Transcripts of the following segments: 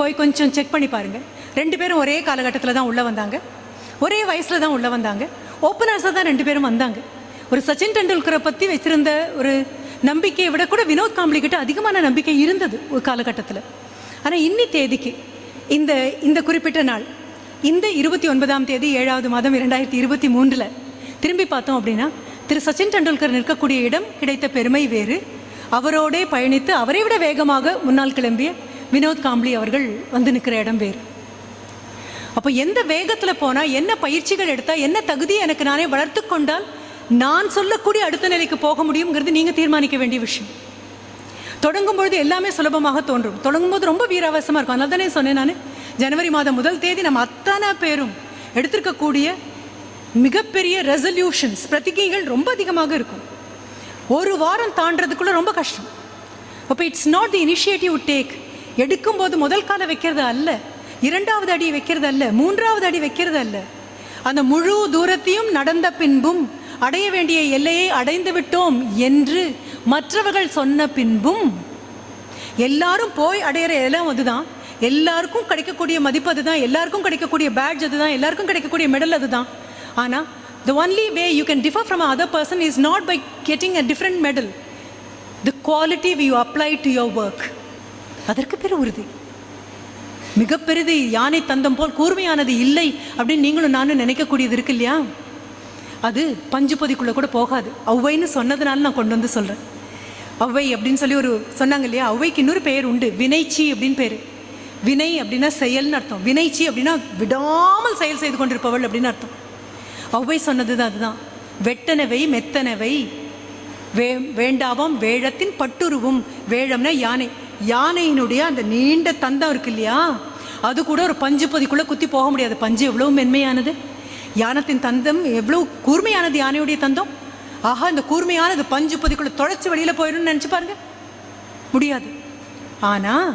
போய் கொஞ்சம் செக் பண்ணி பாருங்கள் ரெண்டு பேரும் ஒரே காலகட்டத்தில் தான் உள்ளே வந்தாங்க. ஒரே வயசில் தான் உள்ளே வந்தாங்க. ஓப்பனர்ஸாக தான் ரெண்டு பேரும் வந்தாங்க. ஒரு சச்சின் டெண்டுல்கரை பற்றி வச்சிருந்த ஒரு நம்பிக்கையை விட கூட வினோத் காம்பளிக்கிட்ட அதிகமான நம்பிக்கை இருந்தது ஒரு காலகட்டத்தில். ஆனால் இன்னி தேதிக்கு இந்த இந்த குறிப்பிட்ட நாள் இந்த இருபத்தி ஒன்பதாம் தேதி ஏழாவது மாதம் இரண்டாயிரத்தி இருபத்தி மூன்றில் திரும்பி பார்த்தோம் அப்படின்னா திரு சச்சின் டெண்டுல்கர் நிற்கக்கூடிய இடம் கிடைத்த பெருமை வேறு. அவரோடே பயணித்து அவரை விட வேகமாக முன்னால் கிளம்பிய வினோத் காம்ப்ளி அவர்கள் வந்து நிற்கிற இடம் வேறு. அப்போ எந்த வேகத்தில் போனால் என்ன பயிற்சிகள் எடுத்தால் என்ன தகுதியை எனக்கு நானே வளர்த்து கொண்டால் நான் சொல்லக்கூடிய அடுத்த நிலைக்கு போக முடியுங்கிறது நீங்கள் தீர்மானிக்க வேண்டிய விஷயம். தொடங்கும் பொழுது எல்லாமே சுலபமாக தோன்றும். தொடங்கும் போது ரொம்ப வீராவசமாக இருக்கும். அதனால தானே சொன்னேன் நான். ஜனவரி மாதம் முதல் தேதி நம்ம அத்தனை பேரும் எடுத்திருக்கக்கூடிய மிகப்பெரிய ரெசல்யூஷன்ஸ் பிரதிகைகள் ரொம்ப அதிகமாக இருக்கும். ஒரு வாரம் தாண்டதுக்குள்ளே ரொம்ப கஷ்டம். அப்போ it's not the initiative take எடுக்கும்போது முதல் காலை வைக்கிறது அல்ல இரண்டாவது அடி வைக்கிறது அல்ல மூன்றாவது அடி வைக்கிறது அல்ல. அந்த முழு தூரத்தையும் நடந்த பின்பும் அடைய வேண்டிய எல்லையை அடைந்து விட்டோம் என்று மற்றவர்கள் சொன்ன பின்பும் எல்லாரும் போய் அடையிற எல்லாம் அதுதான். எல்லாருக்கும் கிடைக்கக்கூடிய மதிப்பு அதுதான். எல்லாருக்கும் கிடைக்கக்கூடிய பேட்ஜ் அதுதான். எல்லாருக்கும் கிடைக்கக்கூடிய மெடல் அதுதான். ஆனால் the only way you can differ from other person is not by getting a different medal the quality we you apply to your work அதற்கு பேர் உறுதி மிகப்பெரிது யானை தந்தம் போல் கூர்மையானது இல்லை அப்படின்னு நீங்களும் நானும் நினைக்கக்கூடியது இருக்கு இல்லையா? அது பஞ்சு பொதிக்குள்ளே கூட போகாது. ஔவைன்னு சொன்னதுனால நான் கொண்டு வந்து சொல்கிறேன் ஔவை அப்படின்னு சொல்லி ஒரு சொன்னாங்க இல்லையா? ஔவைக்கு இன்னொரு பெயர் உண்டு. வினைச்சி அப்படின்னு பேர். வினை அப்படின்னா செயல்னு அர்த்தம். வினைச்சி அப்படின்னா விடாமல் செயல் செய்து கொண்டிருப்பவள் அப்படின்னு அர்த்தம். ஔவை சொன்னது தான் அதுதான். வெட்டனவை மெத்தனவை வே வேண்டாவாம் வேழத்தின் பட்டுருவும். வேழம்னா யானை. யானையினுடைய அந்த நீண்ட தந்தம் இருக்கு இல்லையா? அது கூட ஒரு பஞ்சு பொதிக்குள்ளே குத்தி போக முடியாது. பஞ்சு எவ்வளோ மென்மையானது? யானத்தின் தந்தம் எவ்வளோ கூர்மையானது யானையுடைய தந்தம்? ஆஹா இந்த கூர்மையானது பஞ்சு பொதிக்குள்ளே தொலைச்சி வெளியில் போயிடும்னு நினச்சி பாருங்க. முடியாது. ஆனால்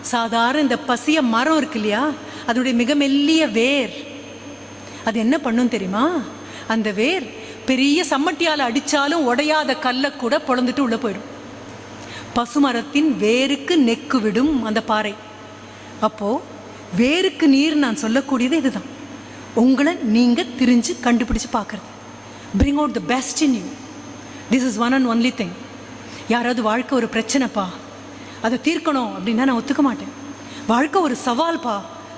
சாதாரண இந்த பசிய மரம் இருக்கு இல்லையா? அதனுடைய மிக மெல்லிய வேர். அது என்ன பண்ணும் தெரியுமா? அந்த வேர் பெரிய சம்மட்டியால் அடித்தாலும் உடையாத கல்லை கூட பொழந்துட்டு உள்ளே போயிடும். பசுமரத்தின் வேருக்கு நெக்கு விடும் அந்த பாறை. அப்போது வேருக்கு நீர் நான் சொல்லக்கூடியது இதுதான். உங்களை நீங்கள் திரிஞ்சு கண்டுபிடிச்சு பார்க்குறது. Bring out the best in you this is one and only thing யாராவது வாழ்க்கை ஒரு பிரச்சனைப்பா? அதை தீர்க்கணும் அப்படின்னா நான் ஒத்துக்க மாட்டேன். வாழ்க்கை ஒரு சவால்ப்பா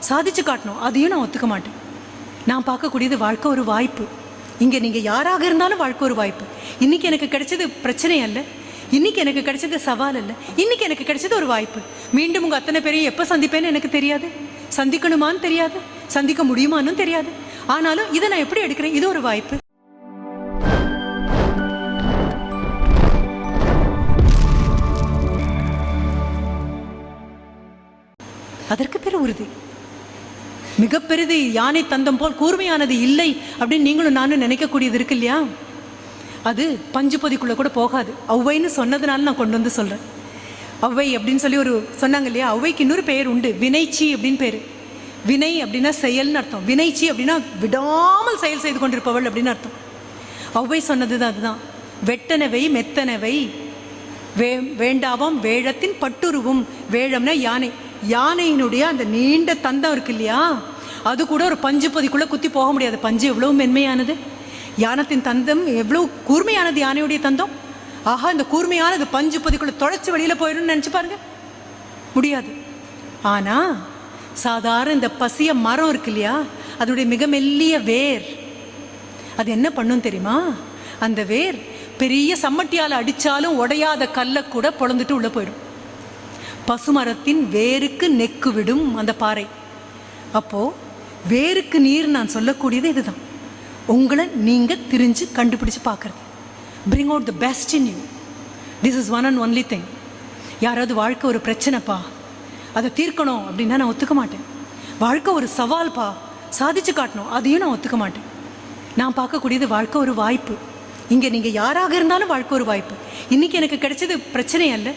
சாதிச்சு காட்டணும். அதையும் நான் ஒத்துக்க மாட்டேன். நான் பார்க்கக்கூடியது வாழ்க்கை ஒரு வாய்ப்பு. இங்கே நீங்கள் யாராக இருந்தாலும் வாழ்க்கை ஒரு வாய்ப்பு. இன்றைக்கி எனக்கு கிடைச்சது பிரச்சனை அல்ல. இன்றைக்கி எனக்கு கிடைச்சது சவால் இல்லை இன்றைக்கி எனக்கு கிடைச்சது ஒரு வாய்ப்பு. மீண்டும் உங்கள் அத்தனை பேரையும் எப்போ சந்திப்பேன்னு எனக்கு தெரியாது. சந்திக்கணுமான்னு தெரியாது. சந்திக்க முடியுமான்னு தெரியாது. ஆனாலும் இதை நான் எப்படி எடுக்கிறேன்? இது ஒரு வாய்ப்பு. அதற்கு பேர் உறுதி. மிகப்பெரிது யானை தந்தம் போல் கூர்மையானது இல்லை அப்படின்னு நீங்களும் நானும் நினைக்கக்கூடியது இருக்கு இல்லையா? அது பஞ்சு பொதிக்குள்ளே கூட போகாது. ஔவைன்னு சொன்னதுனால நான் கொண்டு வந்து சொல்கிறேன் ஔவை அப்படின்னு சொல்லி ஒரு சொன்னாங்க இல்லையா? ஔவைக்கு இன்னொரு பெயர் உண்டு. வினைச்சி அப்படின்னு பேர். வினை அப்படின்னா செயல்னு அர்த்தம். வினைச்சி அப்படின்னா விடாமல் செயல் செய்து கொண்டிருப்பவள் அப்படின்னு அர்த்தம். ஔவை சொன்னது தான் அதுதான். வெட்டனவை மெத்தனவை வே வேண்டாவாம் வேழத்தின் பட்டுருவும். வேழம்னா யானை. யானையினுடைய அந்த நீண்ட தந்தம் இருக்கு இல்லையா? அது கூட ஒரு பஞ்சு பொதிக்குள்ளே குத்தி போக முடியாது. பஞ்சு எவ்வளோ மென்மையானது? யானத்தின் தந்தம் எவ்வளோ கூர்மையானது யானையுடைய தந்தம்? ஆஹா இந்த கூர்மையானது பஞ்சு பதிக்குள்ளே தொலைச்சி வெளியில் போயிடும்னு நினச்சி பாருங்க. முடியாது. ஆனால் சாதாரண இந்த பசிய மரம் இருக்கு இல்லையா? அதனுடைய மிக மெல்லிய வேர். அது என்ன பண்ணும் தெரியுமா? அந்த வேர் பெரிய சம்மட்டியால் அடித்தாலும் உடையாத கல்லை கூட பொழந்துட்டு உள்ளே போயிடும். பசுமரத்தின் வேருக்கு நெக்கு விடும் அந்த பாறை. அப்போது வேருக்கு நீர் நான் சொல்லக்கூடியது இதுதான். உங்களை நீங்கள் திரிஞ்சு கண்டுபிடிச்சு பார்க்குறது. Bring out the best in you this is one and only thing யாராவது வாழ்க்கை ஒரு பிரச்சனைப்பா? அதை தீர்க்கணும் அப்படின்னா நான் ஒத்துக்க மாட்டேன். வாழ்க்கை ஒரு சவால்ப்பா சாதிச்சு காட்டணும். அதையும் நான் ஒத்துக்க மாட்டேன். நான் பார்க்கக்கூடியது வாழ்க்கை ஒரு வாய்ப்பு. இங்கே நீங்கள் யாராக இருந்தாலும் வாழ்க்கை ஒரு வாய்ப்பு. இன்றைக்கி எனக்கு கிடைச்சது பிரச்சனை அல்ல.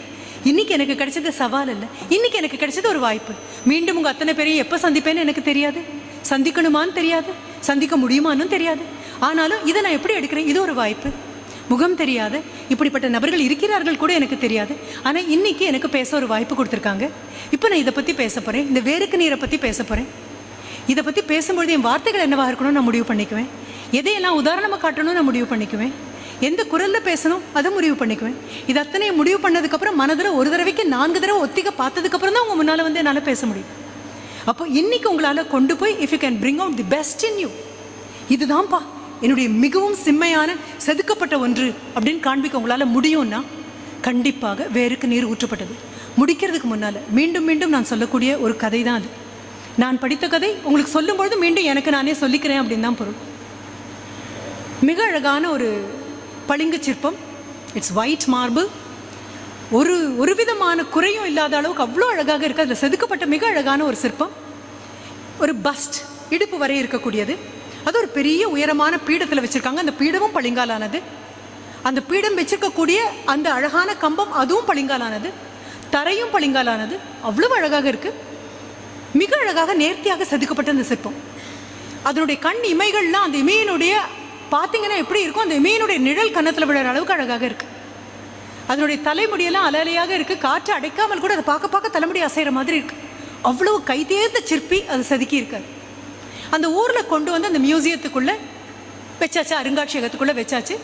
இன்றைக்கி எனக்கு கிடைச்சது சவால் அல்ல. இன்றைக்கி எனக்கு கிடைச்சது ஒரு வாய்ப்பு. மீண்டும் உங்கள் அத்தனை பேரையும் எப்போ சந்திப்பேன்னு எனக்கு தெரியாது. சந்திக்கணுமான்னு தெரியாது. சந்திக்க முடியுமான்னு தெரியாது. ஆனாலும் இதை நான் எப்படி எடுக்கிறேன்? இது ஒரு வாய்ப்பு. முகம் தெரியாத இப்படிப்பட்ட நபர்கள் இருக்கிறார்கள் கூட எனக்கு தெரியாது. ஆனால் இன்னைக்கு எனக்கு பேச ஒரு வாய்ப்பு கொடுத்துருக்காங்க. இப்போ நான் இதை பற்றி பேச போகிறேன் இந்த வேருக்கு நீரை பற்றி பேச போகிறேன் இதை பற்றி பேசும்பொழுது என் வார்த்தைகள் என்னவாக இருக்கணும்னு நான் முடிவு பண்ணிக்குவேன். எதையெல்லாம் உதாரணமாக காட்டணும்னு நான் முடிவு பண்ணிக்குவேன். எந்த குரலில் பேசணும் அதை முடிவு பண்ணிக்குவேன். இது அத்தனை முடிவு பண்ணதுக்கப்புறம் மனதில் ஒரு தடவைக்கு நான்கு தடவை ஒத்திக பார்த்ததுக்கப்புறம் தான் உங்கள் முன்னால் வந்து என்னால் பேச முடியும். அப்போ இன்னைக்கு உங்களால் கொண்டு போய் if you can bring out the best in you இதுதான்ப்பா என்னுடைய மிகவும் செம்மையான செதுக்கப்பட்ட ஒன்று அப்படின்னு காண்பிக்க உங்களால் முடியும்னா கண்டிப்பாக வேருக்கு நீர் ஊற்றப்பட்டது. முடிக்கிறதுக்கு முன்னால் மீண்டும் மீண்டும் நான் சொல்லக்கூடிய ஒரு கதை தான் அது. நான் படித்த கதை உங்களுக்கு சொல்லும்பொழுது மீண்டும் எனக்கு நானே சொல்லிக்கிறேன் அப்படின்னு தான் பொருள். மிக அழகான ஒரு பளிங்கு சிற்பம். இட்ஸ் ஒயிட் மார்பிள் ஒரு ஒரு விதமான குறையும் இல்லாத அளவுக்கு அவ்வளோ அழகாக இருக்குது அதில் செதுக்கப்பட்ட மிக அழகான ஒரு சிற்பம். ஒரு பஸ்ட் இடுப்பு வரை இருக்கக்கூடியது. அது ஒரு பெரிய உயரமான பீடத்தில் வச்சுருக்காங்க. அந்த பீடமும் பளிங்காலானது. அந்த பீடம் வச்சிருக்கக்கூடிய அந்த அழகான கம்பம் அதுவும் பளிங்காலானது. தரையும் பளிங்காலானது. அவ்வளவு அழகாக இருக்குது மிக அழகாக நேர்த்தியாக செதுக்கப்பட்ட அந்த சிற்பம். அதனுடைய கண் இமைகள்லாம் அந்த இமையினுடைய பார்த்தீங்கன்னா எப்படி இருக்கும் அந்த இமையினுடைய நிழல் கன்னத்தில் விழுற அளவுக்கு அழகாக இருக்குது அதனுடைய தலைமுடியெல்லாம் அலையாக இருக்குது காற்று அடைக்காமல் கூட அதை பார்க்க பார்க்க தலைமுடி அசைகிற மாதிரி இருக்குது அவ்வளவு கைதேர்ந்த சிற்பி அது செதுக்கி இருக்காரு. அந்த ஊரில் கொண்டு வந்து அந்த மியூசியத்துக்குள்ளே வச்சாச்சு அருங்காட்சியகத்துக்குள்ளே வச்சாச்சு.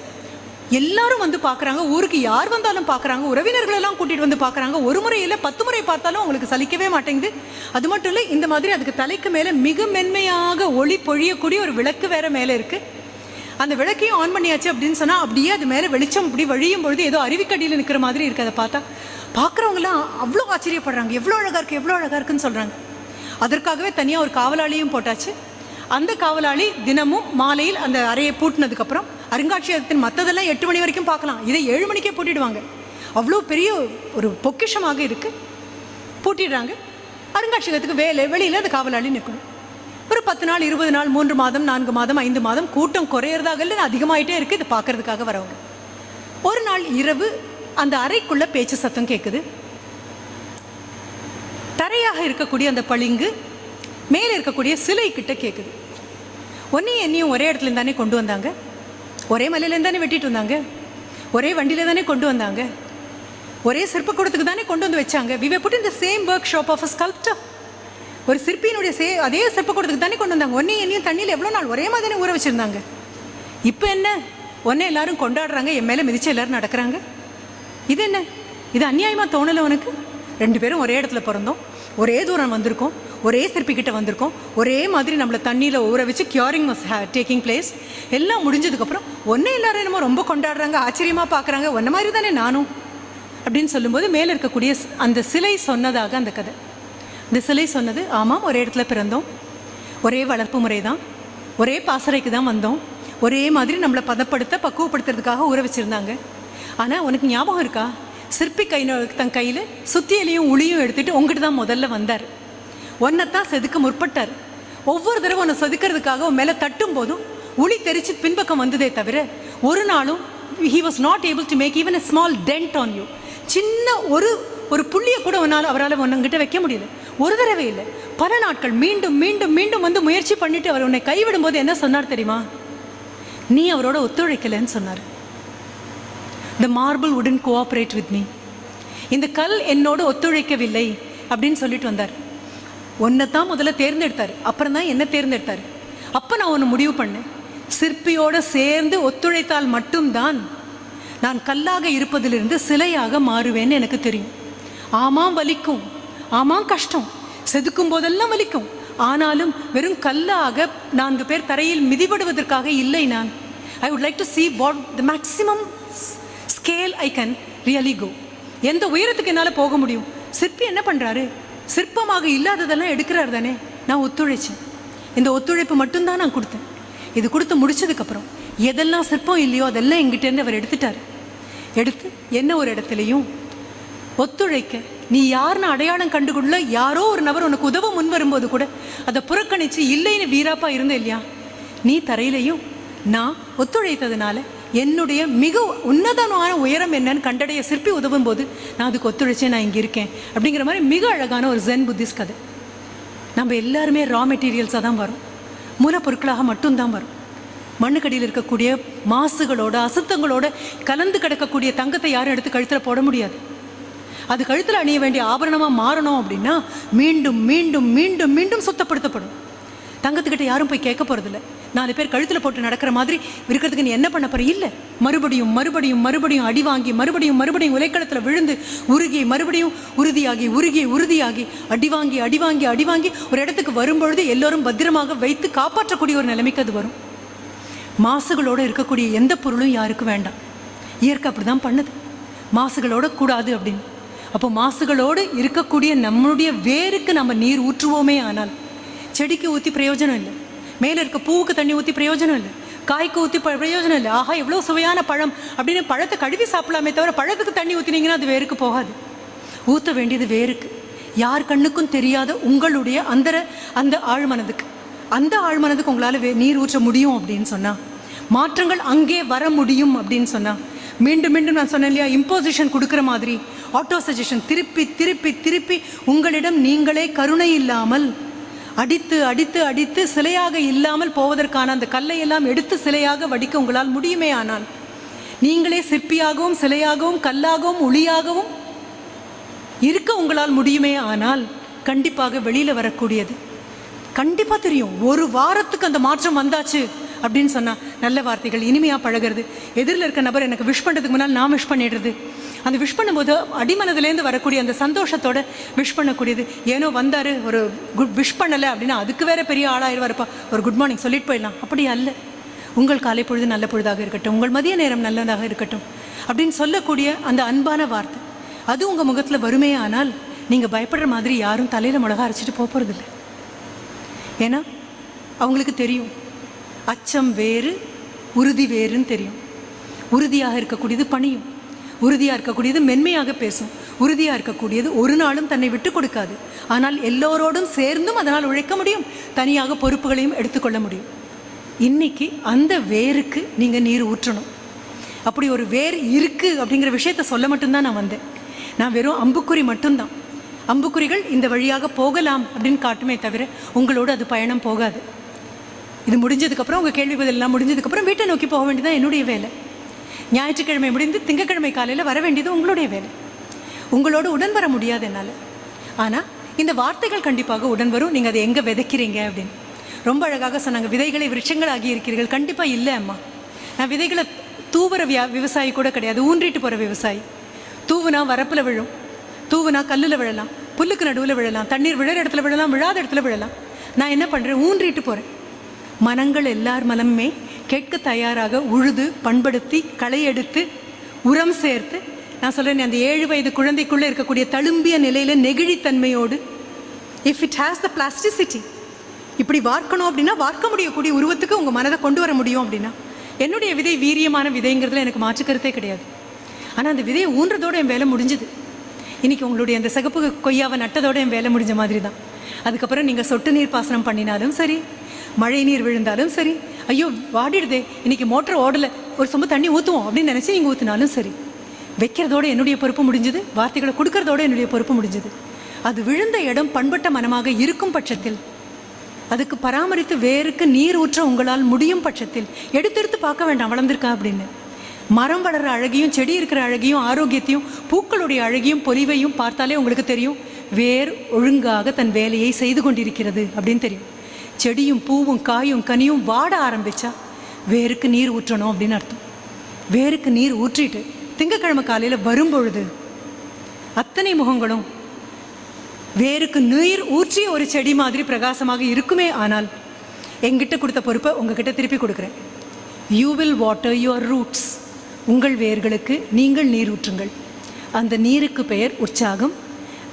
எல்லாரும் வந்து பார்க்குறாங்க. ஊருக்கு யார் வந்தாலும் பார்க்குறாங்க. உறவினர்களெல்லாம் கூட்டிகிட்டு வந்து பார்க்குறாங்க. ஒரு முறை இல்லை பத்து முறை பார்த்தாலும் அவங்களுக்கு சலிக்கவே மாட்டேங்குது. அது மட்டும் இல்லை இந்த மாதிரி அதுக்கு தலைக்கு மேலே மிக மென்மையாக ஒளி பொழியக்கூடிய ஒரு விளக்கு வேற மேலே இருக்குது அந்த விளக்கையும் ஆன் பண்ணியாச்சு அப்படின்னு சொன்னால் அப்படியே அது மேலே வெளிச்சம் இப்படி வழியும் பொழுது ஏதோ அருவிக்கடியில் நிற்கிற மாதிரி இருக்குது அதை பார்த்தா பார்க்குறவங்களாம் அவ்வளோ ஆச்சரியப்படுறாங்க. எவ்வளோ அழகாக இருக்குது எவ்வளோ அழகாக இருக்குன்னு சொல்கிறாங்க அதற்காகவே தனியாக ஒரு காவலாளியும் போட்டாச்சு. அந்த காவலாளி தினமும் மாலையில் அந்த அறையை பூட்டினதுக்கப்புறம் அருங்காட்சியகத்தின் மற்றதெல்லாம் எட்டு மணி வரைக்கும் பார்க்கலாம். இதை ஏழு மணிக்கே பூட்டிடுவாங்க. அவ்வளோ பெரிய ஒரு பொக்கிஷமாக இருக்குது பூட்டிடுறாங்க. அருங்காட்சியகத்துக்கு வேலை வெளியில் அந்த காவலாளி நிற்கணும். ஒரு பத்து நாள் இருபது நாள் மூன்று மாதம் நான்கு மாதம் ஐந்து மாதம் கூட்டம் குறையிறதாக இல்லை அதிகமாயிட்டே இருக்குது இது பார்க்கறதுக்காக வரவங்க ஒரு நாள் இரவு அந்த அறைக்குள்ள பேச்சு சத்தம் கேட்குது தரையாக இருக்கக்கூடிய அந்த பளிங்கு மேலே இருக்கக்கூடிய சிலை கிட்ட கேட்குது ஒன்றையும் என்னையும் ஒரே இடத்துல தானே கொண்டு வந்தாங்க. ஒரே மலையிலேருந்து தானே வெட்டிட்டு வந்தாங்க. ஒரே வண்டியில தானே கொண்டு வந்தாங்க. ஒரே சிற்பக்கூடத்துக்கு தானே கொண்டு வந்து வச்சாங்க. We put in the same workshop of a sculptor ஒரு சிற்பியினுடைய சே அதே சிற்பக்கூடத்துக்கு தண்ணி கொண்டு வந்தாங்க. ஒன்றையும் என்னையும் தண்ணியில் எவ்வளோ நாள் ஒரே மாதிரி தானே ஊற வச்சுருந்தாங்க. இப்போ என்ன? ஒன்னே எல்லாரும் கொண்டாடுறாங்க என் மேலே மிதிச்சு எல்லாரும் நடக்கிறாங்க. இது என்ன? இது அநியாயமாக தோணலை உனக்கு? ரெண்டு பேரும் ஒரே இடத்துல பிறந்தோம். ஒரே தூரம் வந்திருக்கோம். ஒரே சிற்பி வந்திருக்கோம். ஒரே மாதிரி நம்மளை தண்ணியில் ஊற வச்சு கியூரிங் வாஸ் டேக்கிங் பிளேஸ் எல்லாம் முடிஞ்சதுக்கப்புறம் ஒன்றே எல்லாரும் என்னமோ ரொம்ப கொண்டாடுறாங்க ஆச்சரியமாக பார்க்குறாங்க ஒன்ன மாதிரி தானே நானும்? அப்படின்னு சொல்லும்போது மேலே இருக்கக்கூடிய அந்த சிலை சொன்னதாக அந்த கதை. இந்த சிலை சொன்னது ஆமாம் ஒரே இடத்துல பிறந்தோம். ஒரே வளர்ப்பு முறை தான் ஒரே பாசறைக்கு தான் வந்தோம். ஒரே மாதிரி நம்மளை பதப்படுத்த பக்குவப்படுத்துறதுக்காக ஊற வச்சுருந்தாங்க. ஆனால் உனக்கு ஞாபகம் இருக்கா? சிற்பி கை தன் கையில் சுத்தியலையும் உளியும் எடுத்துகிட்டு உங்ககிட்ட தான் முதல்ல வந்தார். ஒன்றைத்தான் செதுக்க முற்பட்டார். ஒவ்வொரு தடவை உன்னை செதுக்கிறதுக்காக உன் மேலே தட்டும் போதும் உளி தெரிச்சு பின்பக்கம் வந்ததே தவிர ஒரு நாளும் he was not able to make even a small dent on you சின்ன ஒரு ஒரு புள்ளியை கூட உன்னால் அவரால் உன்னங்கிட்ட வைக்க முடியல. ஒரு தடவை இல்லை. பல நாட்கள் மீண்டும் மீண்டும் மீண்டும் வந்து முயற்சி பண்ணிட்டு அவர் உன்னை கைவிடும் போது என்ன சொன்னார் தெரியுமா? நீ அவரோட ஒத்துழைக்கலைன்னு சொன்னார். த மார்பிள் உடன் கோஆப்ரேட் வித் மீ இந்த கல் என்னோடு ஒத்துழைக்கவில்லை அப்படின்னு சொல்லிட்டு வந்தார். உன்னை தான் முதல்ல தேர்ந்தெடுத்தார். அப்புறம் தான் என்ன தேர்ந்தெடுத்தார்? அப்போ நான் ஒன்று முடிவு பண்ணேன். சிற்பியோடு சேர்ந்து ஒத்துழைத்தால் மட்டும்தான் நான் கல்லாக இருப்பதிலிருந்து சிலையாக மாறுவேன்னு எனக்கு தெரியும். ஆமாம் வலிக்கும் ஆமாம் கஷ்டம். செதுக்கும் போதெல்லாம் வலிக்கும். ஆனாலும் வெறும் கல்லாக நான்கு பேர் தரையில் மிதிபடுவதற்காக இல்லை நான். I would like to see what the maximum scale I can really go எந்த உயரத்துக்கு என்னால் போக முடியும்? சிற்பி என்ன பண்ணுறாரு சிற்பமாக இல்லாததெல்லாம் எடுக்கிறார் தானே? நான் ஒத்துழைச்சேன். இந்த ஒத்துழைப்பு மட்டும்தான் நான் கொடுத்தேன். இது கொடுத்து முடிச்சதுக்கப்புறம் எதெல்லாம் சிற்பம் இல்லையோ அதெல்லாம் எங்கிட்டேருந்து அவர் எடுத்துட்டார். எடுத்து என்ன ஒரு இடத்துலையும் ஒத்துழைக்க. நீ யாருன்னு அடையாளம் கண்டுகொள்ள யாரோ ஒரு நபர் உனக்கு உதவ முன் வரும்போது கூட அதை புறக்கணித்து இல்லைன்னு வீராப்பா இருந்த இல்லையா? நீ தரையிலையும் நான் ஒத்துழைத்ததுனால என்னுடைய மிக உன்னதமான உயரம் என்னன்னு கண்டடைய சிற்பி உதவும் போது நான் அதுக்கு ஒத்துழைச்சேன் நான் இங்கே இருக்கேன் அப்படிங்கிற மாதிரி மிக அழகான ஒரு ஜென் புத்திஸ்ட் கதை. நம்ம எல்லாருமே ரா மெட்டீரியல்ஸாக தான் வரும். மூலப்பொருட்களாக மட்டும்தான் வரும். மண்ணுக்கடியில் இருக்கக்கூடிய மாசுகளோட அசுத்தங்களோட கலந்து கிடக்கக்கூடிய தங்கத்தை யாரும் எடுத்து கழுத்தில் போட முடியாது. அது கழுத்தில் அணிய வேண்டிய ஆபரணமாக மாறணும் அப்படின்னா மீண்டும் மீண்டும் மீண்டும் மீண்டும் சுத்தப்படுத்தப்படும். தங்கத்துக்கிட்ட யாரும் போய் கேட்க போகிறதில்ல நாலு பேர் கழுத்தில் போட்டு நடக்கிற மாதிரி இருக்கிறதுக்கு நீ என்ன பண்ண போற? இல்லை. மறுபடியும் மறுபடியும் மறுபடியும் அடி வாங்கி மறுபடியும் மறுபடியும் உலைக்களத்தில் விழுந்து உருகி மறுபடியும் உறுதியாகி உருகி உறுதியாகி அடி வாங்கி அடி வாங்கி அடி வாங்கி ஒரு இடத்துக்கு வரும்பொழுது எல்லோரும் பத்திரமாக வைத்து காப்பாற்றக்கூடிய ஒரு நிலைமைக்கு அது வரும். மாசுகளோடு இருக்கக்கூடிய எந்த பொருளும் யாருக்கும் வேண்டாம். இயற்கை அப்படி தான் பண்ணுது. மாசுகளோட கூடாது அப்படின்னு. அப்போ மாசுகளோடு இருக்கக்கூடிய நம்மளுடைய வேருக்கு நம்ம நீர் ஊற்றுவோமே ஆனால் செடிக்கு ஊற்றி பிரயோஜனம் இல்லை. மேலே இருக்க பூவுக்கு தண்ணி ஊற்றி பிரயோஜனம் இல்லை. காய்க்கு ஊற்றி ப- பிரயோஜனம் இல்லை. ஆஹா எவ்வளோ சுவையான பழம் அப்படின்னு பழத்தை கழுவி சாப்பிடலாமே தவிர பழத்துக்கு தண்ணி ஊற்றினீங்கன்னா அது வேருக்கு போகாது. ஊற்ற வேண்டியது வேருக்கு. யார் கண்ணுக்கும் தெரியாத உங்களுடைய அந்த அந்த ஆழ்மனதுக்கு. அந்த ஆழ்மனதுக்கு உங்களால் வே- நீர் ஊற்ற முடியும் அப்படின்னு சொன்னால் மாற்றங்கள் அங்கே வர முடியும் அப்படின்னு சொன்னால் மீண்டும் மீண்டும் நான் சொன்னேன் இல்லையா? இம்போசிஷன் கொடுக்குற மாதிரி ஆட்டோ சஜஷன் திருப்பி திருப்பி திருப்பி உங்களிடம் நீங்களே கருணை இல்லாமல் அடித்து அடித்து அடித்து சிலையாக இல்லாமல் போவதற்கான அந்த கல்லை எல்லாம் எடுத்து சிலையாக வடிக்க உங்களால் முடியுமே ஆனால் நீங்களே சிற்பியாகவும் சிலையாகவும் கல்லாகவும் ஒளியாகவும் இருக்க உங்களால் முடியுமே ஆனால் கண்டிப்பாக வெளியில் வரக்கூடியது. கண்டிப்பாக தெரியும். ஒரு வாரத்துக்கு அந்த மாற்றம் வந்தாச்சு. அப்படின்னு சொன்னால் நல்ல வார்த்தைகள் இனிமையாக பழகிறது. எதிரில் இருக்க நபர் எனக்கு விஷ் பண்ணுறதுக்கு முன்னால் நான் விஷ் பண்ணிடுறது. அந்த விஷ் பண்ணும்போது அடிமனதுலேருந்து வரக்கூடிய அந்த சந்தோஷத்தோட விஷ் பண்ணக்கூடியது. ஏனோ வந்தார் ஒரு குட் விஷ் பண்ணலை அப்படின்னா அதுக்கு வேற பெரிய ஆளாயிருவாருப்பா. ஒரு குட் மார்னிங் சொல்லிட்டு போயிடலாம். அப்படி அல்ல. உங்கள் காலை பொழுது நல்ல பொழுதாக இருக்கட்டும். உங்கள் மதிய நேரம் நல்லதாக இருக்கட்டும். அப்படின்னு சொல்லக்கூடிய அந்த அன்பான வார்த்தை. அது உங்கள் முகத்தில் வருமே ஆனால் நீங்கள் பயப்படுற மாதிரி யாரும் தலையில் மிளகா அரைச்சிட்டு போக போகிறதில்ல ஏன்னா அவங்களுக்கு தெரியும். அச்சம் வேறு உறுதி வேறுன்னு தெரியும். உறுதியாக இருக்கக்கூடியது பணியும். உறுதியாக இருக்கக்கூடியது மென்மையாக பேசும். உறுதியாக இருக்கக்கூடியது ஒரு நாளும் தன்னை விட்டு கொடுக்காது. ஆனால் எல்லோரோடும் சேர்ந்தும் அதனால் உழைக்க முடியும். தனியாக பொறுப்புகளையும் எடுத்துக்கொள்ள முடியும். இன்னைக்கு அந்த வேருக்கு நீங்கள் நீர் ஊற்றணும். அப்படி ஒரு வேர் இருக்குது அப்படிங்கிற விஷயத்த சொல்ல மட்டும்தான் நான் வந்தேன். நான் வெறும் அம்புக்குறி மட்டும்தான். அம்புக்குறிகள் இந்த வழியாக போகலாம் அப்படின்னு காட்டுமே தவிர உங்களோடு அது பயணம் போகாது. இது முடிஞ்சதுக்கப்புறம் உங்கள் கேள்வி பதிலெல்லாம் முடிஞ்சதுக்கப்புறம் வீட்டை நோக்கி போக வேண்டியதான் என்னுடைய வேலை. ஞாயிற்றுக்கிழமை முடிந்து திங்கக்கிழமை காலையில் வர வேண்டியது உங்களுடைய வேலை. உங்களோடு உடன் வர முடியாது என்னால். ஆனால் இந்த வார்த்தைகள் கண்டிப்பாக உடன் வரும். நீங்கள் அதை எங்கே விதைக்கிறீங்க அப்படின்னு. ரொம்ப அழகாக சொன்னாங்க. விதைகளை விருட்சங்களாகி இருக்கிறீர்கள். கண்டிப்பாக இல்லை அம்மா. நான் விதைகளை தூவுற வியா விவசாயி கூட கிடையாது. ஊன்றிட்டு போகிற விவசாயி. தூவுனா வரப்பில் விழும். தூவுனா கல்லில் விழலாம். புல்லுக்கு நடுவில் விழலாம். தண்ணீர் விழுற இடத்துல விழலாம். விழாத இடத்துல விழலாம். நான் என்ன பண்ணுறேன் ஊன்றிட்டு போகிறேன் மனங்கள் எல்லார் மனமுமே கேட்க தயாராக உழுது பண்படுத்தி களை எடுத்து உரம் சேர்த்து நான் சொல்கிறேன் அந்த ஏழு வயது குழந்தைக்குள்ளே இருக்கக்கூடிய தழும்பிய நிலையில் நெகிழித்தன்மையோடு if it has the plasticity இப்படி வார்க்கணும் அப்படின்னா வார்க்க முடியக்கூடிய உருவத்துக்கு உங்கள் மனதை கொண்டு வர முடியும் அப்படின்னா என்னுடைய விதை வீரியமான விதைங்கிறதுல எனக்கு மாற்று கிடையாது. ஆனால் அந்த விதையை ஊன்றதோடு என் வேலை முடிஞ்சுது. இன்றைக்கி உங்களுடைய அந்த சிகப்பு கொய்யாவை நட்டதோட என் வேலை முடிஞ்ச மாதிரி தான் அதுக்கப்புறம் நீங்கள் சொட்டு நீர் பாசனம் பண்ணினாலும் சரி மழை நீர் விழுந்தாலும் சரி. ஐயோ வாடிடுதே. இன்னைக்கு மோட்டர் ஓடலை. ஒரு சொம்பு தண்ணி ஊற்றுவோம் அப்படின்னு நினச்சி நீங்கள் ஊற்றினாலும் சரி. வைக்கிறதோட என்னுடைய பொறுப்பு முடிஞ்சுது. வார்த்தைகளை கொடுக்கறதோட என்னுடைய பொறுப்பு முடிஞ்சுது. அது விழுந்த இடம் பண்பட்ட மனமாக இருக்கும் பட்சத்தில் அதுக்கு பராமரித்து வேருக்கு நீர் ஊற்ற உங்களால் முடியும் பட்சத்தில் எடுத்தெடுத்து பார்க்க வேண்டாம் வளர்ந்துருக்கா அப்படின்னு. மரம் வளர்கிற அழகையும் செடி இருக்கிற அழகையும் ஆரோக்கியத்தையும் பூக்களுடைய அழகையும் பொலிவையும் பார்த்தாலே உங்களுக்கு தெரியும். வேர் ஒழுங்காக தன் வேலையை செய்து கொண்டிருக்கிறது அப்படின்னு தெரியும். செடியும் பூவும் காயும் கனியும் வாட ஆரம்பிச்சா வேருக்கு நீர் ஊற்றணும் அப்படின்னு அர்த்தம். வேருக்கு நீர் ஊற்றிட்டு திங்கக்கிழமை காலையில் வரும்பொழுது அத்தனை முகங்களும் வேருக்கு நீர் ஊற்றிய ஒரு செடி மாதிரி பிரகாசமாக இருக்குமே ஆனால் எங்கிட்ட கொடுத்த பொறுப்பை உங்ககிட்ட திருப்பி கொடுக்குறேன். You will water your roots உங்கள் வேர்களுக்கு நீங்கள் நீர் ஊற்றுங்கள். அந்த நீருக்கு பெயர் உற்சாகம்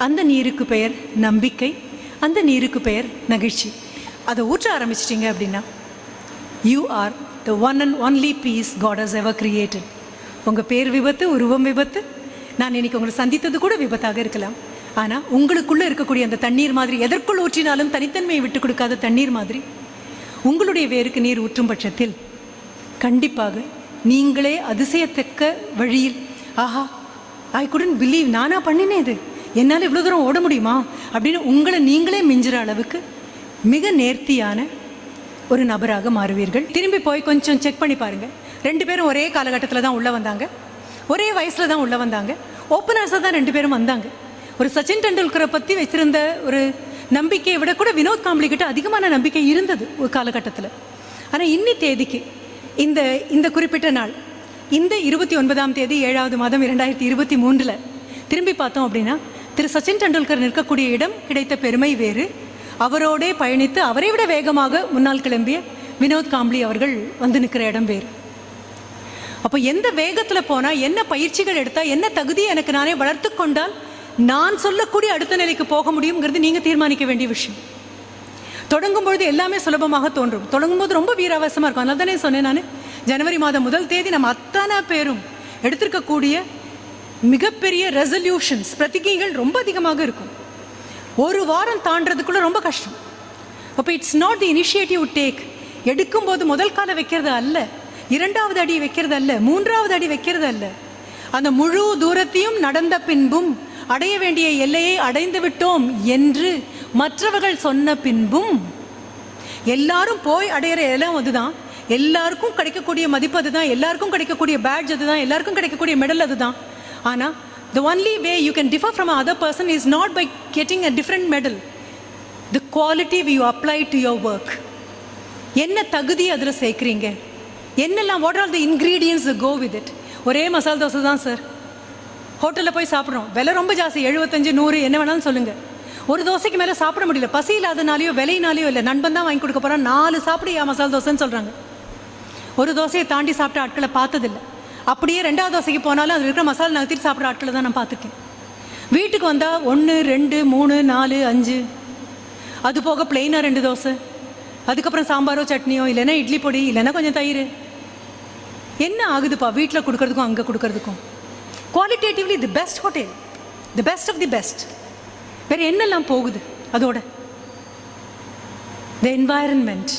அந்த நீருக்கு பெயர் நம்பிக்கை அந்த நீருக்கு பெயர் நகிழ்ச்சி. அதை ஊற்ற ஆரம்பிச்சிட்டிங்க அப்படின்னா you are the one and only piece God has ever created உங்கள் பேர் விபத்து உருவம் விபத்து நான் இன்னைக்கு உங்களை சந்தித்தது கூட விபத்தாக இருக்கலாம். ஆனால் உங்களுக்குள்ளே இருக்கக்கூடிய அந்த தண்ணீர் மாதிரி எதற்குள் ஊற்றினாலும் தனித்தன்மையை விட்டு கொடுக்காத தண்ணீர் மாதிரி உங்களுடைய வேருக்கு நீர் ஊற்றும் பட்சத்தில் கண்டிப்பாக நீங்களே அதிசயத்தக்க வழியில் ஆஹா ஐ குடன் பிலீவ் நானாக பண்ணினேன் இது. என்னால் இவ்வளோ தூரம் ஓட முடியுமா? அப்படின்னு உங்களை நீங்களே மிஞ்சுற அளவுக்கு மிக நேர்த்தியான ஒரு நபராக மாறுவீர்கள். திரும்பி போய் கொஞ்சம் செக் பண்ணி பாருங்கள் ரெண்டு பேரும் ஒரே காலகட்டத்தில் தான் உள்ளே வந்தாங்க. ஒரே வயசில் தான் உள்ளே வந்தாங்க. ஓப்பனர்ஸாக தான் ரெண்டு பேரும் வந்தாங்க. ஒரு சச்சின் டெண்டுல்கரை பற்றி வச்சிருந்த ஒரு நம்பிக்கையை விட கூட வினோத் காம்பளிக்கிட்ட அதிகமான நம்பிக்கை இருந்தது ஒரு காலகட்டத்தில். ஆனால் இன்னி தேதிக்கு இந்த இந்த குறிப்பிட்ட நாள் இந்த இருபத்தி ஒன்பதாம் தேதி ஏழாவது மாதம் இரண்டாயிரத்தி இருபத்தி மூன்றில் திரும்பி பார்த்தோம் அப்படின்னா திரு சச்சின் டெண்டுல்கர் நிற்கக்கூடிய இடம் கிடைத்த பெருமை வேறு. அவரோடே பயணித்து அவரை விட வேகமாக முன்னால் கிளம்பிய வினோத் காம்ப்ளி அவர்கள் வந்து நிற்கிற இடம் வேறு. அப்போ எந்த வேகத்தில் போனால் என்ன பயிற்சிகள் எடுத்தால் என்ன தகுதியை எனக்கு நானே வளர்த்து கொண்டால் நான் சொல்லக்கூடிய அடுத்த நிலைக்கு போக முடியுங்கிறது நீங்கள் தீர்மானிக்க வேண்டிய விஷயம். தொடங்கும் பொழுது எல்லாமே சுலபமாக தோன்றும். தொடங்கும் போது ரொம்ப வீராவசமாக இருக்கும். அதனால தானே சொன்னேன் நான். ஜனவரி மாதம் முதல் தேதி நம்ம அத்தனை பேரும் எடுத்திருக்கக்கூடிய மிகப்பெரிய ரெசல்யூஷன்ஸ் பிரதிகைகள் ரொம்ப அதிகமாக இருக்கும். ஒரு வாரம் தாண்டறதுக்குள்ள ரொம்ப கஷ்டம். அப்போ it's not the initiative take எடுக்கும்போது முதல் காலை வைக்கிறது அல்ல. இரண்டாவது அடி வைக்கிறது அல்ல. மூன்றாவது அடி வைக்கிறது அல்ல. அந்த முழு தூரத்தையும் நடந்த பின்பும் அடைய வேண்டிய எல்லையை அடைந்து விட்டோம் என்று மற்றவர்கள் சொன்ன பின்பும் எல்லாரும் போய் அடையிற எல்லாம் அதுதான். எல்லாருக்கும் கிடைக்கக்கூடிய மதிப்பு அதுதான். எல்லாருக்கும் கிடைக்கக்கூடிய பேட்ஜ் அதுதான். எல்லாருக்கும் கிடைக்கக்கூடிய மெடல் அதுதான். ஆனால் the only way you can differ from other person is not by getting a different medal. The quality you apply to your work. என்ன தகுதி அதில் சேர்க்குறீங்க? என்னெல்லாம் what are the ingredients go with it ஒரே மசால் தோசை தான் sir ஹோட்டலில் போய் சாப்பிட்றோம். விலை ரொம்ப ஜாஸ்தி. எழுபத்தஞ்சு நூறு என்ன வேணாலும் சொல்லுங்கள் ஒரு தோசைக்கு மேலே சாப்பிட முடியல. பசி இல்லாதனாலையோ விலையினாலையோ இல்லை நண்பன் தான் வாங்கி கொடுக்க போகிறான் நாலு சாப்பிடுயா மசால் தோசைன்னு சொல்கிறாங்க ஒரு தோசையை தாண்டி சாப்பிட்ட ஆட்களை பார்த்ததில்ல. அப்படியே ரெண்டாவது தோசைக்கு போனாலும் அதில் இருக்கிற மசாலா நகர்த்திட்டு சாப்பிட்ற ஆட்களை தான் நான் பார்த்துருக்கேன். வீட்டுக்கு வந்தால் ஒன்று ரெண்டு மூணு நாலு அஞ்சு. அது போக பிளெயினாக ரெண்டு தோசை. அதுக்கப்புறம் சாம்பாரோ சட்னியோ இல்லைன்னா இட்லி பொடி இல்லைன்னா கொஞ்சம் தயிர். என்ன ஆகுதுப்பா வீட்டில் கொடுக்கறதுக்கும் அங்கே கொடுக்கறதுக்கும்? Qualitatively the best hotel the best of the best வேறு என்னெல்லாம் போகுது அதோட? த என்வாயரன்மெண்ட்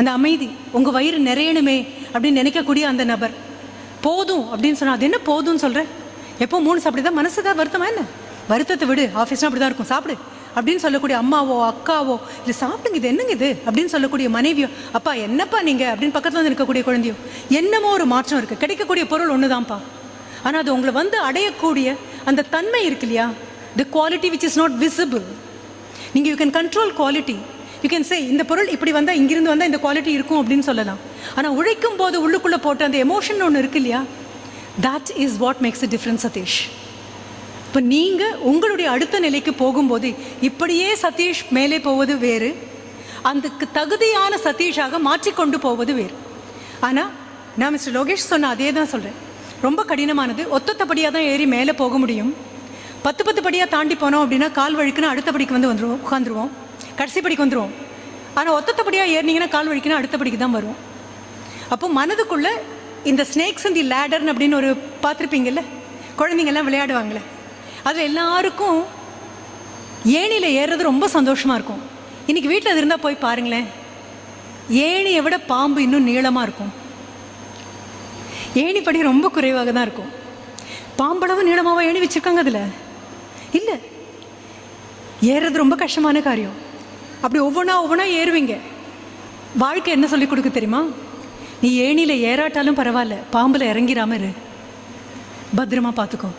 அந்த அமைதி. உங்கள் வயிறு நிறையணுமே அப்படின்னு நினைக்கக்கூடிய அந்த நபர். போதும் அப்படின்னு சொன்னால் அது என்ன போதும்னு சொல்கிறேன் எப்போ மூணு சாப்பிட்டு தான் மனசு தான் வருத்தமா என்ன? வருத்தத்தை விடு ஆஃபீஸ்னால் அப்படி தான் இருக்கும் சாப்பிடு. அப்படின்னு சொல்லக்கூடிய அம்மாவோ அக்காவோ இல்லை சாப்பிடுங்க இது என்னங்க இது? அப்படின்னு சொல்லக்கூடிய மனைவியோ அப்பா என்னப்பா நீங்கள் அப்படின்னு பக்கத்தில் வந்து இருக்கக்கூடிய குழந்தையோ என்னமோ ஒரு மாற்றம் இருக்குது கிடைக்கக்கூடிய பொருள் ஒன்று தான்ப்பா ஆனால் அது உங்களை வந்து அடையக்கூடிய அந்த தன்மை இருக்கு இல்லையா? The quality which is not visible நீங்கள் you can control quality you can say இந்த பொருள் இப்படி வந்தால் இங்கிருந்து வந்தால் இந்த குவாலிட்டி இருக்கும் அப்படின்னு சொல்லலாம். ஆனால் உழைக்கும் போது உள்ளுக்குள்ளே போட்ட அந்த எமோஷன் ஒன்று இருக்கு இல்லையா? That is what makes a difference Sathish இப்போ நீங்கள் உங்களுடைய அடுத்த நிலைக்கு போகும்போது இப்படியே சதீஷ் மேலே போவது வேறு அதுக்கு தகுதியான சதீஷாக மாற்றிக்கொண்டு போவது வேறு. ஆனால் நான் மிஸ்டர் லோகேஷ் சொன்ன அதே தான் சொல்கிறேன் ரொம்ப கடினமானது. ஒத்தொத்தபடியாக தான் ஏறி மேலே போக முடியும். பத்து பத்து படியாக தாண்டி போனோம் அப்படின்னா கால் வழிக்குன்னு அடுத்த படிக்கு வந்து வந்துருவோம் உட்காந்துருவோம் கடைசி படிக்கு வந்துடுவோம் ஆனால் ஒத்தத்தப்படியாக ஏறினீங்கன்னா கால் வழிக்குன்னு அடுத்த படிக்கு தான் வரும். அப்போ மனதுக்குள்ளே இந்த ஸ்னேக்ஸ் அண்ட் தி லேடர்னு அப்படின்னு ஒரு பார்த்துருப்பீங்கல்ல? குழந்தைங்கள்லாம் விளையாடுவாங்களே அதில் எல்லாருக்கும் ஏணியில் ஏறுறது ரொம்ப சந்தோஷமாக இருக்கும். இன்றைக்கி வீட்டில் அது இருந்தால் போய் பாருங்களேன். ஏணியை விட பாம்பு இன்னும் நீளமாக இருக்கும். ஏணிப்படி ரொம்ப குறைவாக தான் இருக்கும். பாம்பளவு நீளமாக ஏணி வச்சுருக்காங்க அதில்? இல்லை. ஏறுறது ரொம்ப கஷ்டமான காரியம். அப்படி ஒவ்வொன்றா ஒவ்வொன்றா ஏறுவீங்க. வாழ்க்கை என்ன சொல்லி கொடுக்க தெரியுமா? நீ ஏணியில் ஏறாட்டாலும் பரவாயில்ல பாம்பில் இறங்கிடாம இரு. பத்திரமா பார்த்துக்கோ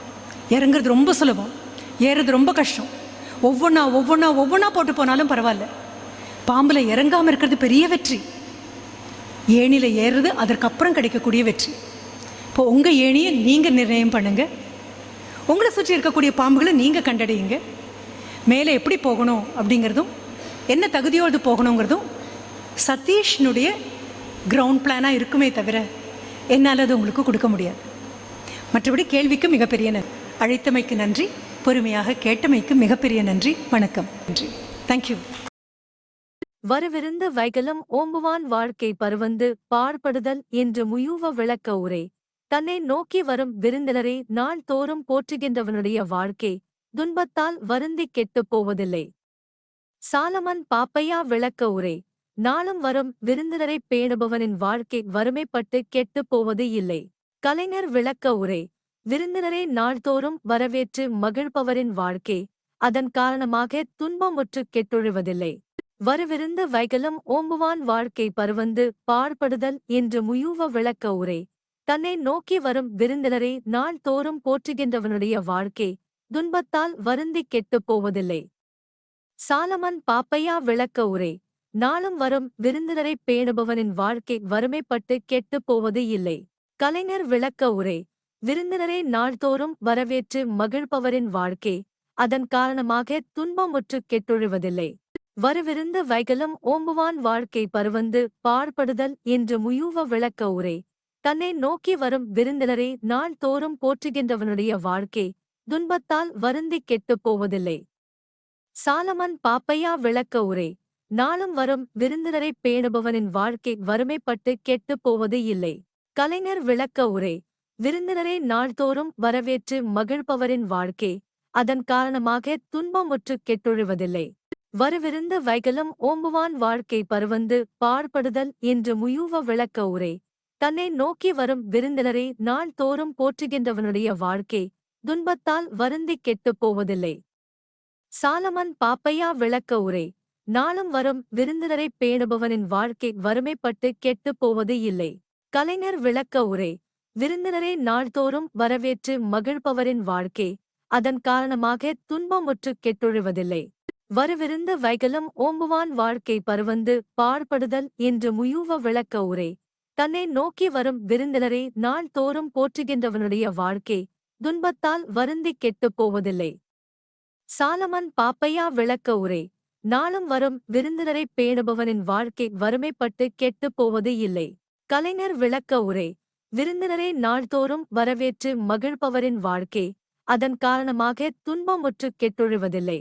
இறங்குறது ரொம்ப சுலபம். ஏறுறது ரொம்ப கஷ்டம். ஒவ்வொன்றா ஒவ்வொன்றா ஒவ்வொன்றா போட்டு போனாலும் பரவாயில்ல. பாம்பில் இறங்காமல் இருக்கிறது பெரிய வெற்றி. ஏணியில் ஏறுறது அதற்கப்புறம் கிடைக்கக்கூடிய வெற்றி. இப்போ உங்கள் ஏணியை நீங்கள் நிர்ணயம் பண்ணுங்கள் உங்களை சுற்றி இருக்கக்கூடிய பாம்புகளை நீங்கள் கண்டடையுங்க. மேலே எப்படி போகணும் அப்படிங்கிறதும் என்ன தகுதியோடு போகணுங்கிறதும் சதீஷ்னுடைய கிரவுண்ட் பிளானாக இருக்குமே தவிர என்னால் அது உங்களுக்கு கொடுக்க முடியாது. மற்றபடி கேள்விக்கு மிகப்பெரிய நன்றி. அழைத்தமைக்கு நன்றி. பொறுமையாக கேட்டமைக்கு மிகப்பெரிய நன்றி. வணக்கம். நன்றி. தேங்க்யூ வரவிருந்த வைகலம் ஓம்புவான் வாழ்க்கை பருவந்து பாழ்படுதல் என்று முயூவ விளக்க உரை. தன்னை நோக்கி வரும் விருந்தினரை நாள்தோறும் போற்றுகின்றவனுடைய வாழ்க்கை துன்பத்தால் வருந்தி கெட்டுப் போவதில்லை. சாலமன் பாப்பையா விளக்க உரை. நாளும் வரும் விருந்தினரைப் பேணுபவனின் வாழ்க்கை வறுமைப்பட்டு கெட்டுப் போவது இல்லை. கலைஞர் விளக்க உரை. விருந்தினரை நாள்தோறும் வரவேற்று மகிழ்பவரின் வாழ்க்கை அதன் காரணமாக துன்பமுற்று கெட்டொழுவதில்லை. வரவிருந்த வைகலம் ஓம்புவான் வாழ்க்கை பருவந்து பாழ்படுதல் என்று முயூவ விளக்க உரை. தன்னை நோக்கி வரும் விருந்தினரை நாள்தோறும் போற்றுகின்றவனுடைய வாழ்க்கை துன்பத்தால் வருந்திக் கெட்டுப் போவதில்லை. சாலமன் பாப்பையா விளக்க உரை. நாளும் வரும் விருந்தினரைப் பேணுபவனின் வாழ்க்கை வறுமைப்பட்டு கெட்டுப் போவது இல்லை. கலைஞர் விளக்க உரை. விருந்தினரை நாள்தோறும் வரவேற்று மகிழ்பவரின் வாழ்க்கை அதன் காரணமாக துன்பமுற்று கெட்டொழுவதில்லை. வருவிருந்த வைகலம் ஓம்புவான் வாழ்க்கை பருவந்து பாழ்படுதல் என்று முயூவ விளக்க உரை. தன்னை நோக்கி வரும் விருந்தினரை நாள்தோறும் போற்றுகின்றவனுடைய வாழ்க்கை துன்பத்தால் வருந்திக் கெட்டுப் போவதில்லை. சாலமன் பாப்பையா விளக்க உரை. நாளும் வரும் விருந்தினரைப் பேணுபவனின் வாழ்க்கை வறுமைப்பட்டு கெட்டுப் போவது இல்லை. கலைஞர் விளக்க உரை. விருந்தினரை நாள்தோறும் வரவேற்று மகிழ்பவரின் வாழ்க்கை. அதன் காரணமாக துன்பமுற்று கெட்டொழுவதில்லை. வருவிருந்த வைகலம் ஓம்புவான் வாழ்க்கை பருவந்து பாழ்படுதல் என்று முயூவ விளக்க உரை. தன்னை நோக்கி வரும் விருந்தினரை நாள்தோறும் போற்றுகின்றவனுடைய வாழ்க்கை துன்பத்தால் வருந்திக் கெட்டுப் போவதில்லை. சாலமன் பாப்பையா விளக்க உரை. நாளும் வரும் விருந்தினரைப் பேணுபவனின் வாழ்க்கை வறுமைப்பட்டு கெட்டுப் போவது இல்லை. கலைஞர் விளக்க உரை. விருந்தினரை நாள்தோறும் வரவேற்று மகிழ்பவரின் வாழ்க்கை அதன் காரணமாக துன்பமுற்று கெட்டொழுவதில்லை. வருவிருந்த வைகலம் ஓம்புவான் வாழ்க்கை பருவந்து பாழ்படுதல் என்று முயூவ விளக்க உரை. தன்னை நோக்கி வரும் விருந்தினரை நாள்தோறும் போற்றுகின்றவனுடைய வாழ்க்கை துன்பத்தால் வருந்திக் கெட்டுப் போவதில்லை. சாலமன் பாப்பையா விளக்க உரை. நாளும் வரும் விருந்தினரைப் பேணுபவனின் வாழ்க்கை வறுமைப்பட்டு கெட்டுப் போவது இல்லை. கலைஞர் விளக்க உரை. விருந்தினரை நாள்தோறும் வரவேற்று மகிழ்பவரின் வாழ்க்கை அதன் காரணமாக துன்பமுற்று கெட்டொழுவதில்லை.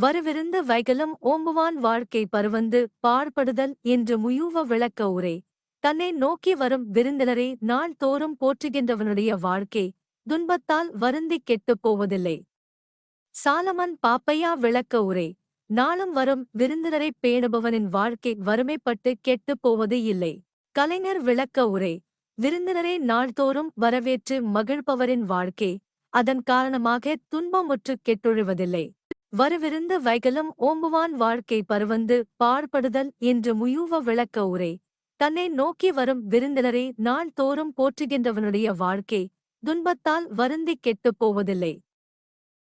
வருவிருந்த வைகலம் ஓம்புவான் வாழ்க்கை பருவந்து பாழ்படுதல் என்று முயூவ விளக்க உரை. தன்னை நோக்கி வரும் விருந்தினரை நாள்தோறும் போற்றுகின்றவனுடைய வாழ்க்கை துன்பத்தால் வருந்திக் கெட்டுப் போவதில்லை. சாலமன் பாப்பையா விளக்க உரை. நாளும் வரும் விருந்தினரைப் பேணுபவனின் வாழ்க்கை வறுமைப்பட்டு கெட்டுப் போவது இல்லை. கலைஞர் விளக்க உரை. விருந்தினரை நாள்தோறும் வரவேற்று மகிழ்பவரின் வாழ்க்கை. அதன் காரணமாக துன்பமுற்று கெட்டொழுவதில்லை. வருவிருந்த வைகலம் ஓம்புவான் வாழ்க்கை பருவந்து பாழ்படுதல் என்று முயூவ விளக்க உரை. தன்னை நோக்கி வரும் விருந்தினரை நாள்தோறும் போற்றுகின்றவனுடைய வாழ்க்கை துன்பத்தால் வருந்திக் கெட்டுப் போவதில்லை.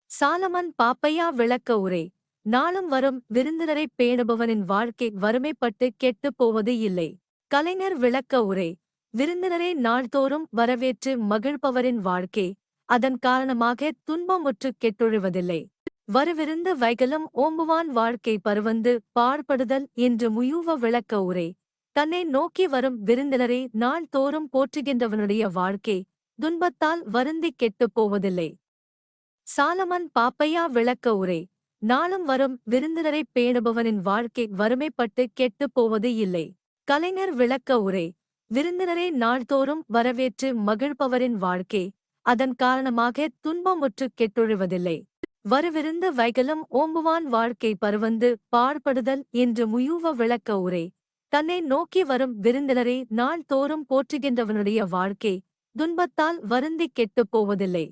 சாலமன் பாப்பையா விளக்க உரை. நாளும் வரும் விருந்தினரைப் பேணுபவனின் வாழ்க்கை வறுமைப்பட்டு கெட்டுப் போவது இல்லை. கலைஞர் விளக்க உரை. விருந்தினரை நாள்தோறும் வரவேற்று மகிழ்பவரின் வாழ்க்கை அதன் காரணமாக துன்பமுற்று கெட்டொழுவதில்லை. வருவிருந்த வைகலம் ஓம்புவான் வாழ்க்கை பருவந்து பாழ்படுதல் என்று முயூவ விளக்க உரை. தன்னை நோக்கி வரும் விருந்தினரை நாள்தோறும் போற்றுகின்றவனுடைய வாழ்க்கை துன்பத்தால் வருந்திக் கெட்டுப் போவதில்லை. சாலமன் பாப்பையா விளக்க உரை. நாளும் வரும் விருந்தினரைப் பேணுபவனின் வாழ்க்கை வறுமைப்பட்டு கெட்டுப் போவது இல்லை. கலைஞர் விளக்க உரை. விருந்தினரை நாள்தோறும் வரவேற்று மகிழ்பவரின் வாழ்க்கை. அதன் காரணமாக துன்பமுற்று கெட்டொழுவதில்லை. வருவிருந்த வைகலம் ஓம்புவான் வாழ்க்கை பருவந்து பாழ்படுதல் என்று முயூவ விளக்க உரை. தன்னை நோக்கி வரும் விருந்தினரை நாள்தோறும் போற்றுகின்றவனுடைய வாழ்க்கை துன்பத்தால் வருந்திக் கெட்டுப் போவதில்லை.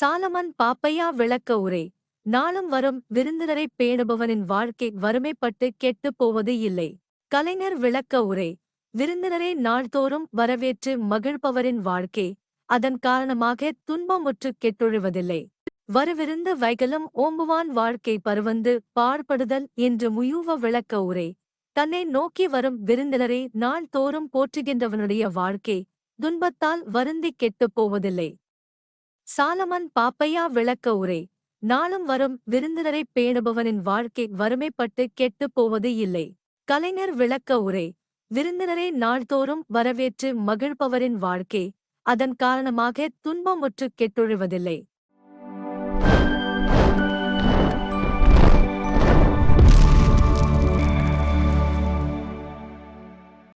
சாலமன் பாப்பையா விளக்க உரை. நாளும் வரும் விருந்தினரைப் பேணுபவனின் வாழ்க்கை வறுமைப்பட்டு கெட்டுப் போவது இல்லை. கலைஞர் விளக்க உரை. விருந்தினரை நாள்தோறும் வரவேற்று மகிழ்பவரின் வாழ்க்கை. அதன் காரணமாக துன்பமுற்று கெட்டொழுவதில்லை. வருவிருந்த வைகலம் ஓம்புவான் வாழ்க்கை பருவந்து பாழ்படுதல் என்று முயூவ விளக்க உரை. தன்னை நோக்கி வரும் விருந்தினரை நாள்தோறும் போற்றுகின்றவனுடைய வாழ்க்கை துன்பத்தால் வருந்திக் கெட்டுப் போவதில்லை. சாலமன் பாப்பையா விளக்க உரை. நாளும் வரும் விருந்தினரைப் பேணுபவனின் வாழ்க்கை வறுமைப்பட்டு கெட்டுப் போவது இல்லை. கலைஞர் விளக்க உரை. விருந்தினரை நாள்தோறும் வரவேற்று மகிழ்பவரின் வாழ்க்கை அதன் காரணமாக துன்பமுற்று கெட்டொழுவதில்லை.